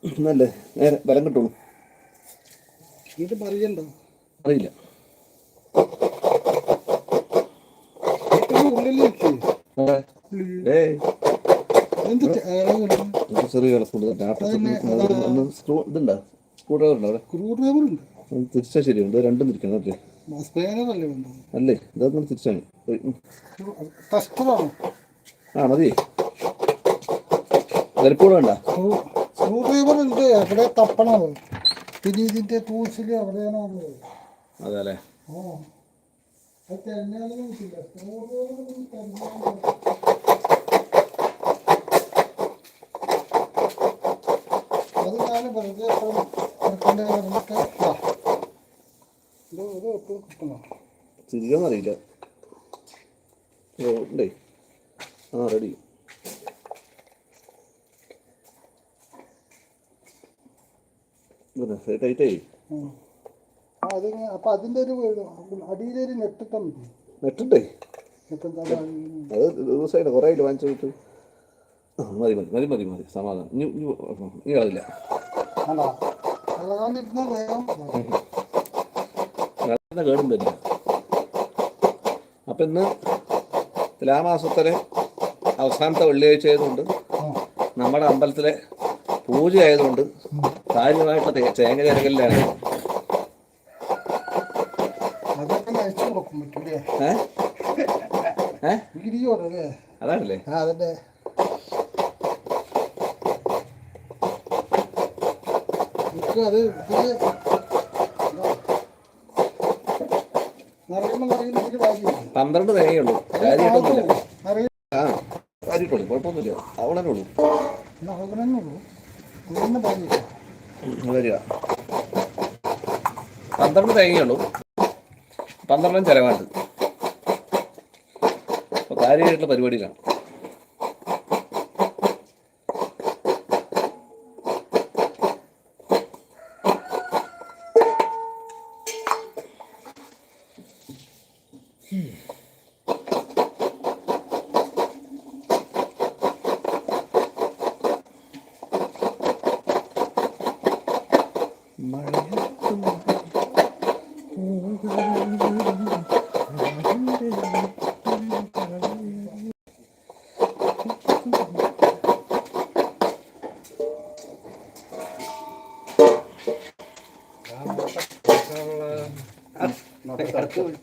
ഇരിക്കണേ? നേരെ ബലം കിട്ടുള്ളൂ അറിയില്ല. ചെറിയ ഇതുണ്ടോ സ്ക്രൂ ഡ്രൈവർ ഉണ്ടോ സ്ക്രൂ ഡ്രൈവർ ഉണ്ട് അത് തിരിച്ചാൽ ശരിയുണ്ട് രണ്ടും തിരിക്കണം അല്ലേ ഇതാ അല്ലേ? ഇതൊന്നും തിരിച്ചാണ് ആ മതി വലിപ്പൂടെ വേണ്ട സ്ക്രൂ സ്ക്രൂ ഡ്രൈവർ ഉണ്ട് എവിടെ തപ്പണം പിന്നെ ഇതിന്റെ ടൂൾസിൽ എവിടെയാണോ ഉള്ളത് അതെ അല്ലേ ഓ അത് തെരഞ്ഞാലും സ്ക്രൂ ഡ്രൈവർ തെരഞ്ഞാലും ഞാൻ വെറുതെ അറിയില്ല ആ റെഡി ടൈറ്റേ അത് അപ്പൊ അതിന്റെ ഒരു അടിയിലൊരു നെട്ടിട്ടാ മതി നെട്ടിട്ടേ അത് ദിവസമായിട്ട് കുറേ ആയിട്ട് വാങ്ങിച്ചു വിട്ടു മതി മതി മതി മതി മതി. സമാധാനം. ഇനി ഇനി കേടും വരില്ല അപ്പം ഇന്ന് തുലാമാസത്തിലെ അവസാനത്തെ വെള്ളിയാഴ്ച ആയതുകൊണ്ട് നമ്മുടെ അമ്പലത്തിലെ പൂജ ആയതുകൊണ്ട് കാര്യമായിട്ട് തേങ്ങ ചിരകലിലാണ് അതാണല്ലേ? എനിക്ക് അത് പന്ത്രണ്ട് തേങ്ങയുള്ളൂ. ആ കുഴപ്പമൊന്നുമില്ല. അവളെ ഉള്ളൂ ഉള്ളൂ അതിന് ഭാഗ്യം ഉം, വരിക. പന്ത്രണ്ട് തേങ്ങയുള്ളൂ. പന്ത്രണ്ടും ചിലവാണ്ട് അപ്പോൾ കാര്യമായിട്ടുള്ള പരിപാടിയിലാണ്.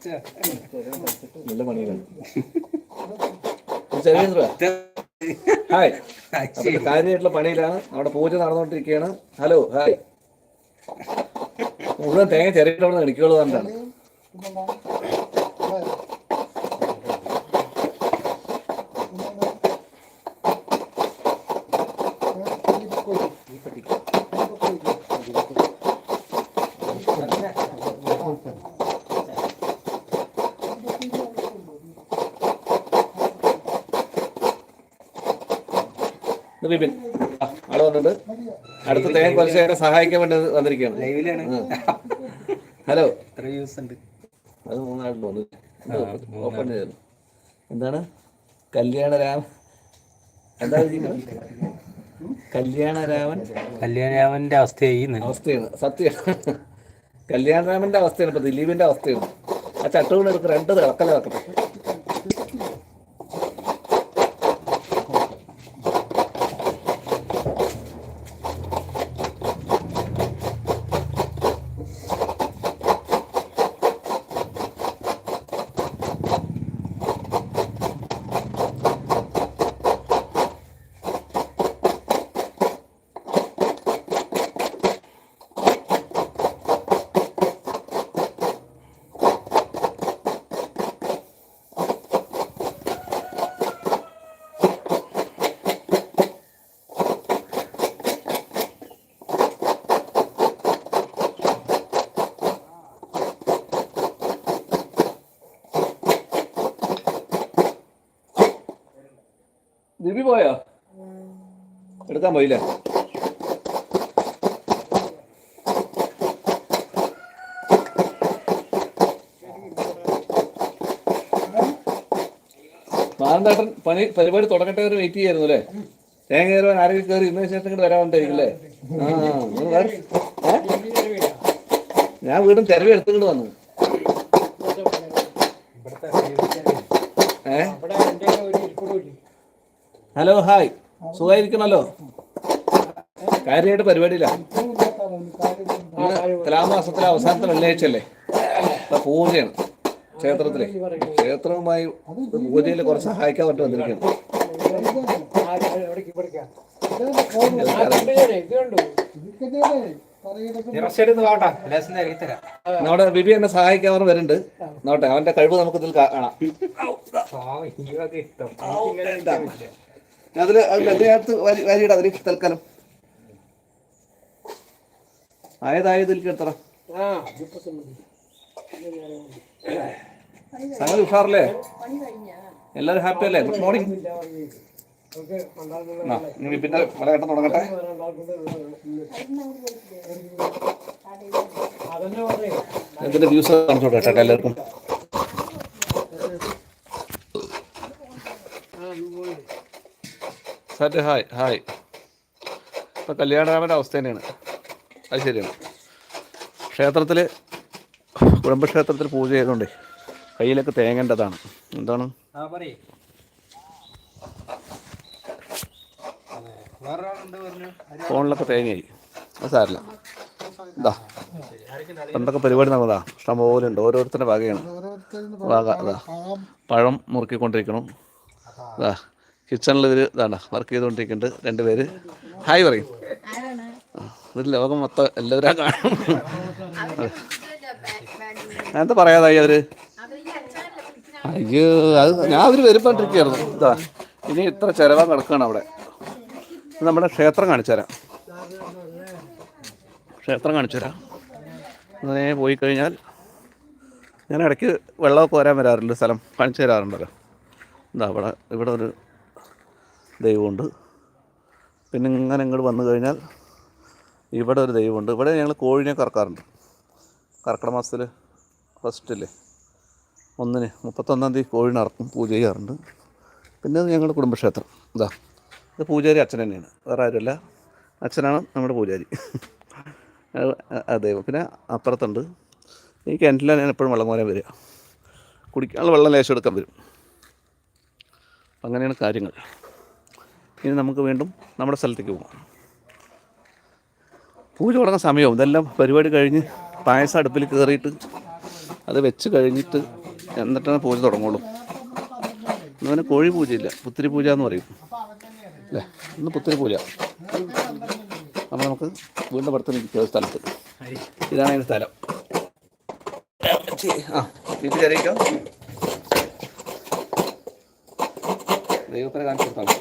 നല്ല പണിയിലാണ് ഹായ്. കാര്യമായിട്ടുള്ള പണിയിലാണ്. അവിടെ പൂജ നടന്നുകൊണ്ടിരിക്കുകയാണ്. Hello hi. മുഴുവൻ തേങ്ങ ചെറിയ അവിടെ ഇത് ആൾ വന്നിട്ട് അടുത്ത തേൻ കൊലച്ചേരെ സഹായിക്കാൻ വേണ്ടി വന്നിരിക്കുകയാണ്. ഹലോ. അത് മൂന്നാളിൽ വന്നു ഓപ്പൺ ചെയ്തു. എന്താണ്? കല്യാണരാമൻ എന്താ? കല്യാണരാമൻ കല്യാണരാമന്റെ അവസ്ഥയായി ഇന്ന്. അവസ്ഥയാണ്. സത്യം. കല്യാണരാമന്റെ അവസ്ഥയാണ് ഇപ്പൊ ദിലീപിന്റെ അവസ്ഥയാണ്. ആ ചട്ടുകൊണ്ട് എടുത്ത് രണ്ട് തിളക്കല വെക്കട്ടെ. പോയോ? എടുക്കാൻ പോയില്ലേ? മാനന്തേട്ടൻ പണി പരിപാടി തുടങ്ങട്ടെ ഒരു വെയിറ്റ് ചെയ്യായിരുന്നു അല്ലേ? തേങ്ങ കയറുവാൻ ആരെങ്കിലും കയറി ഇന്ന ശേഷം ഇങ്ങോട്ട് വരാമെന്നിരിക്കില്ലേ ആ വരൂ. ഞാൻ വീണ്ടും തെരവ് എടുത്തിങ്ങോട്ട് വന്നു. ഹലോ ഹായ് സുഖായിരിക്കണല്ലോ? കാര്യമായിട്ട് പരിപാടിയില്ല. തുലാമാസത്തിലെ അവസാനത്തെ വെള്ളിയാഴ്ചയല്ലേ? ഇപ്പൊ പൂജയാണ് ക്ഷേത്രത്തിലെ. ക്ഷേത്രവുമായി പൂജയിൽ കുറച്ച് സഹായിക്കാൻ പറ്റും വന്നിരിക്കുന്നു നമ്മുടെ ബിബി എന്നെ സഹായിക്കാൻ വരുന്നുണ്ട്. നോട്ടെ അവന്റെ കഴിവ് നമുക്ക് ഇതിൽ കാണാം. അതിൽ അതിനകത്ത് വരിയുടെ അതിൽ തൽക്കാലം. ആയതായതിൽ കേട്ടറ സംഗതി ഉഷാറല്ലേ? എല്ലാവരും ഹാപ്പി അല്ലേ? ഗുഡ് മോർണിംഗ് ഇനി പിന്നെ മലകട്ടം തുടങ്ങട്ടെ. എന്തിന്റെ വ്യൂസ് കാണിച്ചോട്ടെ എല്ലാവർക്കും. സാറ്റ് ഹായ് ഹായ്. ഇപ്പോൾ കല്യാണരാമന്റെ അവസ്ഥ തന്നെയാണ്. അത് ശരിയാണ്. ക്ഷേത്രത്തിൽ കുടുംബക്ഷേത്രത്തിൽ പൂജ ചെയ്തുകൊണ്ടേ കയ്യിലൊക്കെ തേങ്ങേണ്ടതാണ്. എന്താണ്? ഫോണിലൊക്കെ തേങ്ങയായി. അത് സാരില്ല. ഇതാ പണ്ടൊക്കെ പരിപാടി നടന്നതാ. ഇഷ്ടം പോലെ ഉണ്ട്. ഓരോരുത്തരുടെ വകയാണ്. വക അതാ പഴം മുറുക്കിക്കൊണ്ടിരിക്കണം. ഇതാ കിച്ചണിൽ ഇവർ ഇതാണ് വർക്ക് ചെയ്തുകൊണ്ടിരിക്കുന്നുണ്ട് രണ്ടുപേര് ഹായ് പറയും. ഇത് ലോകം മൊത്തം എല്ലാവരും കാണും. എന്താ പറയാതായി അവർ? അയ്യോ അത് ഞാൻ അവർ വരുമ്പോണ്ടിരിക്കുകയായിരുന്നു. ഇതാ ഇനി ഇത്ര ചിലവാ കിടക്കുകയാണ് അവിടെ. നമ്മുടെ ക്ഷേത്രം കാണിച്ചു തരാം. ക്ഷേത്രം കാണിച്ചു തരാം. അങ്ങനെ പോയി കഴിഞ്ഞാൽ ഞാൻ ഇടയ്ക്ക് വെള്ളമൊക്കെ വരാൻ വരാറുണ്ട് സ്ഥലം കാണിച്ചു തരാറുണ്ടല്ലോ. എന്താ ഇവിടെ ഇവിടെ ഒരു ദൈവമുണ്ട്. പിന്നെ ഇങ്ങനെ ഇങ്ങോട്ട് വന്നു കഴിഞ്ഞാൽ ഇവിടെ ഒരു ദൈവമുണ്ട്. ഇവിടെ ഞങ്ങൾ കോഴിനെ കറക്കാറുണ്ട്. കർക്കിടക മാസത്തിൽ ഫസ്റ്റില്ലേ ഒന്നിന് മുപ്പത്തൊന്നാം തീയതി കോഴിനെ ഇറക്കും പൂജ ചെയ്യാറുണ്ട്. പിന്നെ ഞങ്ങളുടെ കുടുംബക്ഷേത്രം. ഇതാ ഇത് പൂജാരി അച്ഛൻ തന്നെയാണ്. വേറെ ആരുമല്ല. അച്ഛനാണ് നമ്മുടെ പൂജാരി. അതെ പിന്നെ അപ്പുറത്തുണ്ട്. ഈ കിണറ്റിലാണ് ഞാൻ എപ്പോഴും വെള്ളം കോരാൻ വരിക. കുടിക്കാനുള്ള വെള്ളം ലേശം എടുക്കാൻ വരും. അങ്ങനെയാണ് കാര്യങ്ങൾ. ഇനി നമുക്ക് വീണ്ടും നമ്മുടെ സ്ഥലത്തേക്ക് പോകാം പൂജ തുടങ്ങുന്ന സമയവും ഇതെല്ലാം പരിപാടി കഴിഞ്ഞ് പായസം അടുപ്പിൽ കയറിയിട്ട് അത് വെച്ച് കഴിഞ്ഞിട്ട് എന്നിട്ടാണ് പൂജ തുടങ്ങുള്ളൂ. ഇന്ന് കോഴി പൂജയില്ല. പുത്തിരി പൂജ എന്ന് പറയും. അല്ലേ? ഇന്ന് പുത്തിരി പൂജ. അപ്പോൾ നമുക്ക് വീണ്ടും പുറത്ത് നിൽക്കുക സ്ഥലത്ത്. ഇതാണ് അതിന്റെ സ്ഥലം. ആ വീട്ടിൽ കയറിയിക്കോ ദൈവത്തിനെ കാണിച്ചു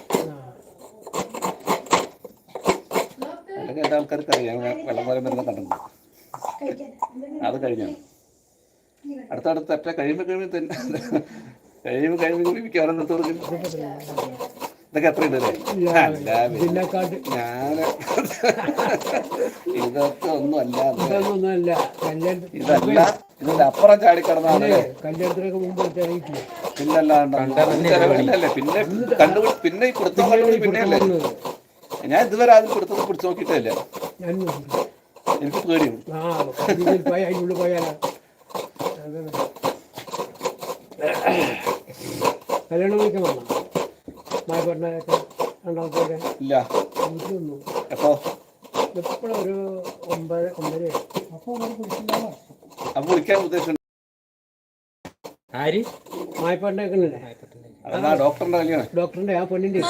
മതി എല്ലാ ആൾക്കാർക്ക് അറിയാം. വെള്ളം പോലെ വരുന്ന കണ്ടിട്ടുണ്ട് അത് കഴിഞ്ഞാണ് അടുത്തടുത്ത് അറ്റ കഴിയുമ്പോൾ കഴിയുമ്പോൾ തന്നെ കഴിയുമ്പോൾ കഴിയുമ്പോൾ എനിക്ക് അവരെ നിർത്തി കൊടുക്കും. ഇതൊക്കെ എത്ര ഉണ്ട് ഞാൻ ഇതൊക്കെ ഒന്നും അല്ല. ഇതല്ല. ഇതിന്റെ അപ്പുറം ചാടിക്കടന്നാണ് കല്യാണത്തിനൊക്കെ മുമ്പ് പിന്നല്ലാണ്ട് പിന്നെ കണ്ടുപിടി പിന്നെ ഈ കണ്ടുപിടി പിന്നെയല്ലേ? ഞാൻ ഇതുവരെ അതിൽ പിടുത്തത് പിടിച്ചു നോക്കിയിട്ടേ ഇല്ല ഞാൻ നോക്കി. എനിക്ക് പേടിയും ആ ഇതിൽ പോയി അതിനുള്ളിൽ പോയാലാ അതന്നെ. കല്യാണം കഴിക്കാൻ വന്ന? മായപ്പട്ടണൊക്കെ രണ്ടാമത്തെ ഇല്ല. എപ്പോ? എപ്പോഴും ഒരു ഒമ്പത് ഒമ്പത്? അപ്പൊ വിളിക്കാൻ ഉദ്ദേശം ആര്? മായപ്പട്ടണൊക്കെ ഉണ്ടല്ലേ ഡോക്ടറിന്റെ കല്യാണം? ഡോക്ടറിന്റെ ആ പെണ്ണിന്റെ.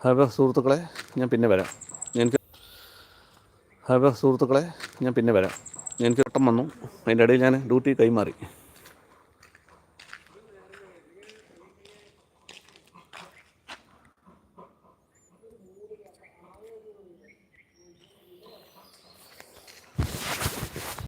ഹലോ സുഹൃത്തുക്കളെ ഞാൻ പിന്നെ വരാം. എനിക്ക് ഹലോ സുഹൃത്തുക്കളെ ഞാൻ പിന്നെ വരാം. എനിക്ക് ഒട്ടം വന്നു. അതിന്റെ ഇടയിൽ ഞാൻ ഡ്യൂട്ടി കൈമാറി.